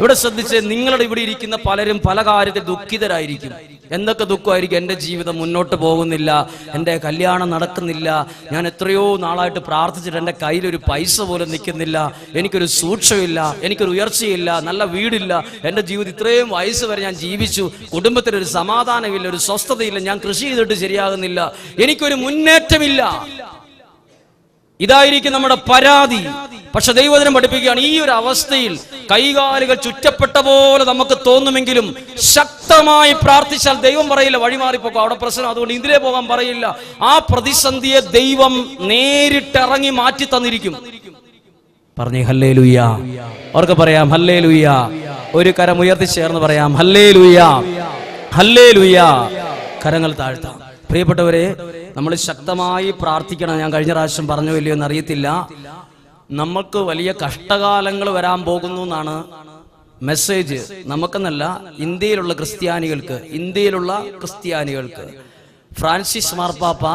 ഇവിടെ ശ്രദ്ധിച്ച് നിങ്ങളുടെ ഇവിടെ ഇരിക്കുന്ന പലരും പല കാര്യത്തിൽ ദുഃഖിതരായിരിക്കും. എന്തൊക്കെ ദുഃഖമായിരിക്കും? എന്റെ ജീവിതം മുന്നോട്ട് പോകുന്നില്ല എന്റെ കല്യാണം നടക്കുന്നില്ല ഞാൻ എത്രയോ നാളായിട്ട് പ്രാർത്ഥിച്ചിട്ട് എന്റെ കയ്യിലൊരു പൈസ പോലും നിൽക്കുന്നില്ല എനിക്കൊരു സൂക്ഷമില്ല എനിക്കൊരു ഉയർച്ചയില്ല നല്ല വീടില്ല എന്റെ ജീവിതം ഇത്രയും വയസ്സ് വരെ ഞാൻ ജീവിച്ചു കുടുംബത്തിന് ഒരു സമാധാനമില്ല ഒരു സ്വസ്ഥതയില്ല ഞാൻ കൃഷി ചെയ്തിട്ട് ശരിയാകുന്നില്ല എനിക്കൊരു മുന്നേറ്റമില്ല. ഇതായിരിക്കും നമ്മുടെ പരാതി. പക്ഷെ ദൈവദിനം പഠിപ്പിക്കുകയാണ് ഈ ഒരു അവസ്ഥയിൽ കൈകാലുകൾ ചുറ്റപ്പെട്ട പോലെ നമുക്ക് തോന്നുമെങ്കിലും ശക്തമായി പ്രാർത്ഥിച്ചാൽ ദൈവം പറയില്ല വഴിമാറിപ്പോക്കും അവിടെ പ്രശ്നം അതുകൊണ്ട് ഇതിലേ പോകാൻ പറയില്ല. ആ പ്രതിസന്ധിയെ ദൈവം നേരിട്ടിറങ്ങി മാറ്റി തന്നിരിക്കും. പറഞ്ഞേ ഹല്ലേ ലുയ്യ അവർക്ക് പറയാം ഹല്ലേ ലുയ്യ ഒരു കരം ഉയർത്തി ചേർന്ന് പറയാം ഹല്ലേ ലുയ്യ ഹല്ലേ ലുയ്യ കരങ്ങൾ താഴ്ത്താം. പ്രിയപ്പെട്ടവരെ നമ്മൾ ശക്തമായി പ്രാർത്ഥിക്കണം. ഞാൻ കഴിഞ്ഞ പ്രാവശ്യം പറഞ്ഞോ ഇല്ലയോ എന്ന് അറിയത്തില്ല നമുക്ക് വലിയ കഷ്ടകാലങ്ങൾ വരാൻ പോകുന്നു എന്നാണ് മെസ്സേജ് നമുക്കെന്നല്ല ഇന്ത്യയിലുള്ള ക്രിസ്ത്യാനികൾക്ക് ഇന്ത്യയിലുള്ള ക്രിസ്ത്യാനികൾക്ക്. ഫ്രാൻസിസ് മാർപ്പാപ്പ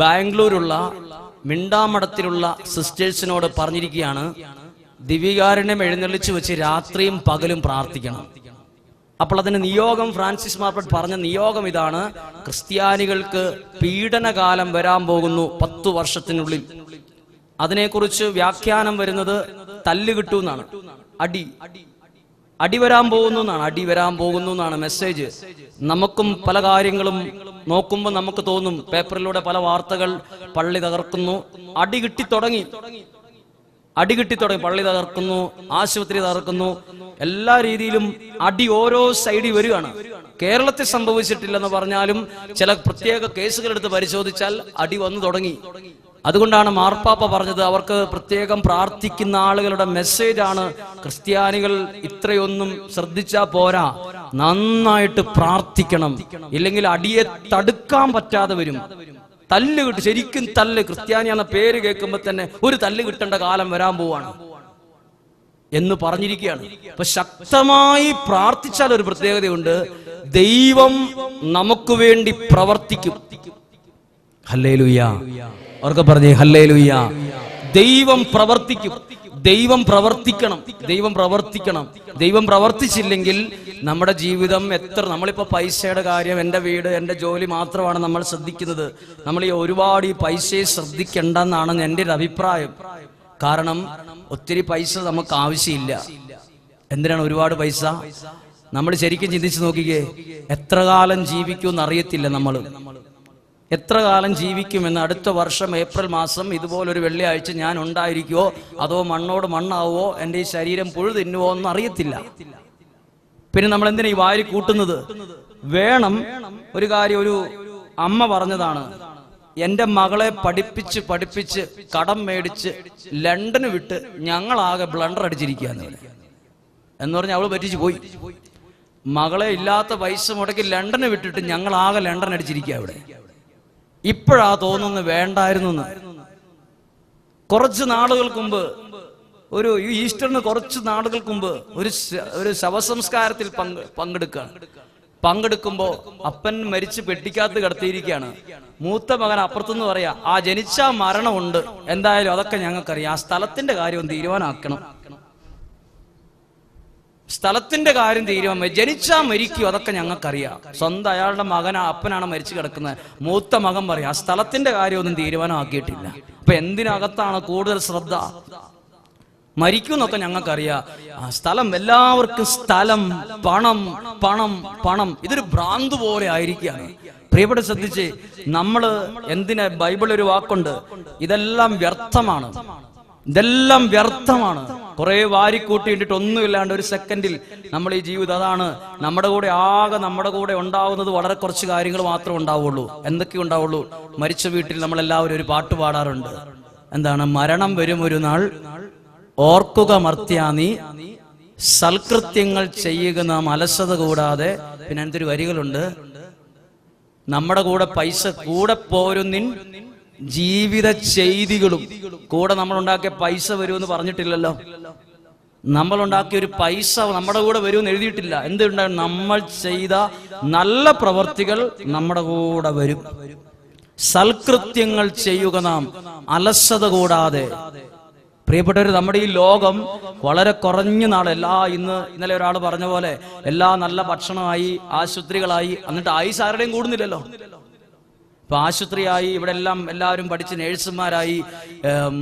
ബാംഗ്ലൂരുള്ള മിണ്ടാമഠത്തിലുള്ള സിസ്റ്റേഴ്സിനോട് പറഞ്ഞിരിക്കുകയാണ് ദിവികാരണ്യം എഴുന്നള്ളിച്ച് വെച്ച് രാത്രിയും പകലും പ്രാർത്ഥിക്കണം. അപ്പോൾ അതിന് നിയോഗം ഫ്രാൻസിസ് മാർപ്പട്ട് പറഞ്ഞ നിയോഗം ഇതാണ് ക്രിസ്ത്യാനികൾക്ക് പീഡനകാലം വരാൻ പോകുന്നു പത്തു വർഷത്തിനുള്ളിൽ. അതിനെക്കുറിച്ച് വ്യാഖ്യാനം വരുന്നത് തല്ല് കിട്ടുമെന്നാണ് അടി. അടി വരാൻ പോകുന്നു എന്നാണ്. അടി വരാൻ പോകുന്നു എന്നാണ് മെസ്സേജ്. നമുക്കും പല കാര്യങ്ങളും നോക്കുമ്പോൾ നമുക്ക് തോന്നും പേപ്പറിലൂടെ പല വാർത്തകൾ പള്ളി തകർക്കുന്നു. അടി കിട്ടി തുടങ്ങി. അടി കിട്ടി തുടങ്ങി. പള്ളി തകർക്കുന്നു. ആശുപത്രി തകർക്കുന്നു. എല്ലാ രീതിയിലും അടി ഓരോ സൈഡിൽ വരികയാണ്. കേരളത്തിൽ സംഭവിച്ചിട്ടില്ലെന്ന് പറഞ്ഞാലും ചില പ്രത്യേക കേസുകളെടുത്ത് പരിശോധിച്ചാൽ അടി വന്നു തുടങ്ങി. അതുകൊണ്ടാണ് മാർപ്പാപ്പ പറഞ്ഞത് അവർക്ക് പ്രത്യേകം പ്രാർത്ഥിക്കുന്ന ആളുകളുടെ മെസ്സേജാണ് ക്രിസ്ത്യാനികൾ ഇത്രയൊന്നും ശ്രദ്ധിച്ചാ പോരാ നന്നായിട്ട് പ്രാർത്ഥിക്കണം ഇല്ലെങ്കിൽ അടിയെ തടുക്കാൻ പറ്റാതെ വരും. തല്ല് കിട്ടും ശരിക്കും തല്ല് ക്രിസ്ത്യാനി എന്ന പേര് കേൾക്കുമ്പോൾ തന്നെ ഒരു തല്ല് കിട്ടേണ്ട കാലം വരാൻ പോവാണ് എന്ന് പറഞ്ഞിരിക്കുകയാണ്. അപ്പൊ ശക്തമായി പ്രാർത്ഥിച്ചാൽ ഒരു പ്രത്യേകതയുണ്ട് ദൈവം നമുക്ക് വേണ്ടി പ്രവർത്തിക്കും. ഹല്ലേ അവർക്ക് പറഞ്ഞേ ഹല്ലേ ലുയ്യ ദൈവം പ്രവർത്തിക്കും. ദൈവം പ്രവർത്തിക്കണം. ദൈവം പ്രവർത്തിക്കണം. ദൈവം പ്രവർത്തിച്ചില്ലെങ്കിൽ നമ്മുടെ ജീവിതം എത്ര നമ്മളിപ്പോ പൈസയുടെ കാര്യം എന്റെ വീട് എന്റെ ജോലി മാത്രമാണ് നമ്മൾ ശ്രദ്ധിക്കുന്നത്. നമ്മൾ ഈ ഒരുപാട് ഈ പൈസയെ ശ്രദ്ധിക്കേണ്ടെന്നാണ് എന്റെ ഒരു അഭിപ്രായം. കാരണം ഒത്തിരി പൈസ നമുക്ക് ആവശ്യമില്ല. എന്തിനാണ് ഒരുപാട് പൈസ? നമ്മൾ ശരിക്കും ചിന്തിച്ചു നോക്കിക്കേ എത്ര കാലം ജീവിക്കുമെന്ന് അറിയത്തില്ല നമ്മൾ എത്ര കാലം ജീവിക്കുമെന്ന് അടുത്ത വർഷം ഏപ്രിൽ മാസം ഇതുപോലൊരു വെള്ളിയാഴ്ച ഞാൻ ഉണ്ടായിരിക്കുവോ? അതോ മണ്ണോട് മണ്ണാവോ എന്റെ ഈ ശരീരം പുഴു തിന്നുവോ എന്ന് അറിയത്തില്ല. പിന്നെ നമ്മൾ എന്തിനാ ഈ വാരി കൂട്ടുന്നത്? വേണം ഒരു കാര്യം ഒരു അമ്മ പറഞ്ഞതാണ്. എന്റെ മകളെ പഠിപ്പിച്ച് പഠിപ്പിച്ച് കടം മേടിച്ച് ലണ്ടന് വിട്ട് ഞങ്ങളാകെ ബ്ലണ്ടർ അടിച്ചിരിക്കുകയാണ് എന്ന് പറഞ്ഞ് അവൾ പറ്റിച്ച് പോയി. മകളെ ഇല്ലാത്ത പൈസ മുടക്കി ലണ്ടന് വിട്ടിട്ട് ഞങ്ങളാകെ ലണ്ടൻ അടിച്ചിരിക്കുക അവിടെ. ഇപ്പോഴാ തോന്നുന്നു വേണ്ടായിരുന്നു. കുറച്ച് നാളുകൾക്ക് മുമ്പ് ഒരു ഈസ്റ്ററിന് കുറച്ച് നാളുകൾക്ക് മുമ്പ് ഒരു ഒരു ശവസംസ്കാരത്തിൽ പങ്ക് പങ്കെടുക്കുകയാണ് പങ്കെടുക്കുമ്പോ അപ്പൻ മരിച്ച് പെട്ടിക്കകത്ത് കിടത്തിയിരിക്കുകയാണ്. മൂത്ത മകൻ അപ്പുറത്തുനിന്ന് പറയാ ആ ജനിച്ച മരണമുണ്ട്. എന്തായാലും അതൊക്കെ ഞങ്ങൾക്കറിയാം. ആ സ്ഥലത്തിന്റെ കാര്യം തീരുമാനമാക്കണം സ്ഥലത്തിന്റെ കാര്യം തീരുമാനം ജനിച്ചാ മരിക്കൂ അതൊക്കെ ഞങ്ങൾക്കറിയാം. സ്വന്തം അയാളുടെ മകനാ അപ്പനാണ് മരിച്ചു കിടക്കുന്നത്. മൂത്ത മകൻ പറയാം ആ സ്ഥലത്തിന്റെ കാര്യമൊന്നും തീരുമാനമാക്കിയിട്ടില്ല. അപ്പൊ എന്തിനകത്താണ് കൂടുതൽ ശ്രദ്ധ? മരിക്കും എന്നൊക്കെ ഞങ്ങൾക്കറിയാം. ആ സ്ഥലം എല്ലാവർക്കും സ്ഥലം പണം പണം പണം. ഇതൊരു ഭ്രാന്ത് പോലെ ആയിരിക്കുകയാണ്. പ്രിയപ്പെട്ട ശ്രദ്ധിച്ച് നമ്മൾ എന്തിനാ ബൈബിൾ ഒരു വാക്കുണ്ട്? ഇതെല്ലാം വ്യർത്ഥമാണ്. ഇതെല്ലാം വ്യർത്ഥമാണ്. കുറെ വാരിക്കൂട്ടിയിട്ടിട്ട് ഒന്നുമില്ലാണ്ട് ഒരു സെക്കൻഡിൽ നമ്മൾ ഈ ജീവിതം അതാണ്. നമ്മുടെ കൂടെ ആകെ നമ്മുടെ കൂടെ ഉണ്ടാവുന്നത് വളരെ കുറച്ച് കാര്യങ്ങൾ മാത്രമേ ഉണ്ടാവുള്ളൂ. എന്തൊക്കെ ഉണ്ടാവുള്ളൂ? മരിച്ച വീട്ടിൽ നമ്മൾ എല്ലാവരും ഒരു പാട്ട് പാടാറുണ്ട്. എന്താണ്? മരണം വരും ഒരു നാൾ ഓർക്കുക മർത്യാനി സൽകൃത്യങ്ങൾ ചെയ്യുക നാം അലസത കൂടാതെ. പിന്നെ എന്തൊരു വരികളുണ്ട്? നമ്മുടെ കൂടെ പൈസ കൂടെ പോരുന്നിൻ ജീവിത ചെയ്തികളും കൂടെ നമ്മൾ ഉണ്ടാക്കിയ പൈസ വരുമെന്ന് പറഞ്ഞിട്ടില്ലല്ലോ. നമ്മൾ ഉണ്ടാക്കിയ ഒരു പൈസ നമ്മുടെ കൂടെ വരുമെന്ന് എഴുതിയിട്ടില്ല. എന്തുണ്ടാകും നമ്മൾ ചെയ്ത നല്ല പ്രവർത്തികൾ നമ്മുടെ കൂടെ വരും. സൽകൃത്യങ്ങൾ ചെയ്യുക നാം അലസത കൂടാതെ. പ്രിയപ്പെട്ടവർ നമ്മുടെ ഈ ലോകം വളരെ കുറഞ്ഞ നാൾ എല്ലാ ഇന്ന് ഇന്നലെ ഒരാൾ പറഞ്ഞ പോലെ എല്ലാ നല്ല ഭക്ഷണമായി ആശുപത്രികളായി എന്നിട്ട് ആയുസ് ആരുടെയും കൂടുന്നില്ലല്ലോ. ഇപ്പൊ ആശുപത്രിയായി ഇവിടെ എല്ലാം എല്ലാവരും പഠിച്ച് നേഴ്സുമാരായി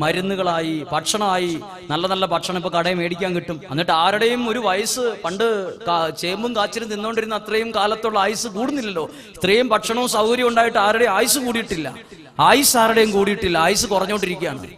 മരുന്നുകളായി ഭക്ഷണമായി നല്ല നല്ല ഭക്ഷണം ഇപ്പൊ കടയിൽ മേടിക്കാൻ കിട്ടും. എന്നിട്ട് ആരുടെയും ഒരു വയസ്സ് പണ്ട് ചേമ്പും കാച്ചിലും നിന്നുകൊണ്ടിരുന്ന അത്രയും കാലത്തുള്ള ആയുസ് കൂടുന്നില്ലല്ലോ. ഇത്രയും ഭക്ഷണവും സൗകര്യവും ഉണ്ടായിട്ട് ആരുടെയും ആയുസ് കൂടിയിട്ടില്ല. ആയുസ് ആരുടെയും കൂടിയിട്ടില്ല. ആയുസ് കുറഞ്ഞുകൊണ്ടിരിക്കുകയാണ്.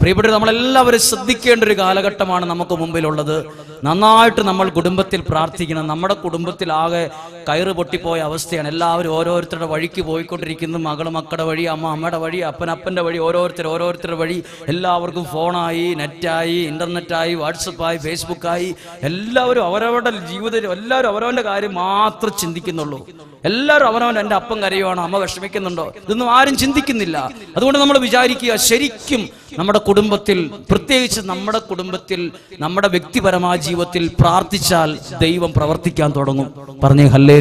പ്രിയപ്പെട്ട നമ്മളെല്ലാവരും ശ്രദ്ധിക്കേണ്ട ഒരു കാലഘട്ടമാണ് നമുക്ക് മുമ്പിലുള്ളത്. നന്നായിട്ട് നമ്മൾ കുടുംബത്തിൽ പ്രാർത്ഥിക്കണം. നമ്മുടെ കുടുംബത്തിൽ ആകെ കയറ് പൊട്ടിപ്പോയ അവസ്ഥയാണ്. എല്ലാവരും ഓരോരുത്തരുടെ വഴിക്ക് പോയിക്കൊണ്ടിരിക്കുന്നു. മകൾ മക്കളുടെ വഴി അമ്മ അമ്മയുടെ വഴി അപ്പനപ്പന്റെ വഴി ഓരോരുത്തർ ഓരോരുത്തരുടെ വഴി. എല്ലാവർക്കും ഫോണായി നെറ്റായി ഇന്റർനെറ്റായി വാട്സപ്പായി ഫേസ്ബുക്കായി. എല്ലാവരും അവരവരുടെ ജീവിതത്തിൽ എല്ലാവരും അവരവന്റെ കാര്യം മാത്രം ചിന്തിക്കുന്നുള്ളൂ. എല്ലാവരും അവനവൻ എന്റെ അപ്പം കരയുവാണോ അമ്മ വിഷമിക്കുന്നുണ്ടോ? ഇതൊന്നും ആരും ചിന്തിക്കുന്നില്ല. അതുകൊണ്ട് നമ്മൾ വിചാരിക്കുക ശരിക്കും നമ്മുടെ കുടുംബത്തിൽ പ്രത്യേകിച്ച് നമ്മുടെ കുടുംബത്തിൽ നമ്മുടെ വ്യക്തിപരമായ ജീവിതത്തിൽ പ്രാർത്ഥിച്ചാൽ ദൈവം പ്രവർത്തിക്കാൻ തുടങ്ങും. പറഞ്ഞേ ഹല്ലേ